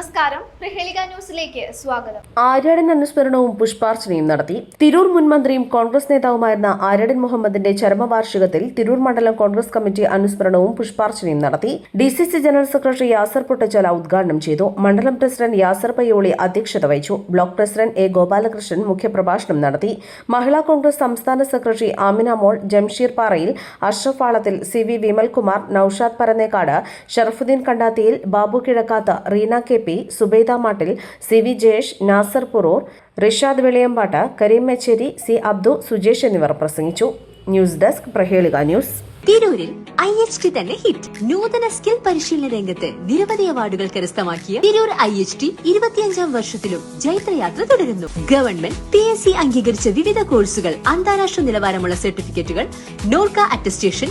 നമസ്കാരം. പ്രഹേളിക ന്യൂസിലേക്ക് സ്വാഗതം. ആര്യാടൻ അനുസ്മരണവും പുഷ്പാർച്ചനയും നടത്തി. തിരൂർ മുൻ മന്ത്രിയും കോൺഗ്രസ് നേതാവുമായിരുന്ന ആര്യാടൻ മുഹമ്മദിന്റെ ചരമവാർഷികത്തിൽ തിരൂർ മണ്ഡലം കോൺഗ്രസ് കമ്മിറ്റി അനുസ്മരണവും പുഷ്പാർച്ചനയും നടത്തി. D C C general secretary Yasar Pottachala ഉദ്ഘാടനം ചെയ്തു. മണ്ഡലം പ്രസിഡന്റ് യാസർ പയ്യോളി അധ്യക്ഷത വഹിച്ചു. ബ്ലോക്ക് പ്രസിഡന്റ് എ ഗോപാലകൃഷ്ണൻ മുഖ്യപ്രഭാഷണം നടത്തി. മഹിളാ കോൺഗ്രസ് സംസ്ഥാന secretary Amina Mol Jamsheer Parayil Ashraf C V Vimalkumar Noushad Parannekkad Sharafuddeen Kandathiyil Babu Kizhakkatha Reena K P Subaida Mattil C V Jayesh Nasar Purur Rishad Veliyambatt Kareem Mecheri C Abdu Sujesh എന്നിവർ പ്രസംഗിച്ചു. News desk Prahelika news. തിരൂരിൽ I H T തന്നെ hit. നൂതന skill പരിശീലന രംഗത്ത് നിരവധി അവാർഡുകൾ കരസ്ഥമാക്കിയ തിരൂർ ഐ എച്ച് ടി ഇരുപത്തിയഞ്ചാം വർഷത്തിലും ജൈത്രയാത്ര തുടരുന്നു. ഗവൺമെന്റ് പി എസ് സി അംഗീകരിച്ച വിവിധ കോഴ്സുകൾ അന്താരാഷ്ട്ര നിലവാരമുള്ള സർട്ടിഫിക്കറ്റുകൾ Norka attestation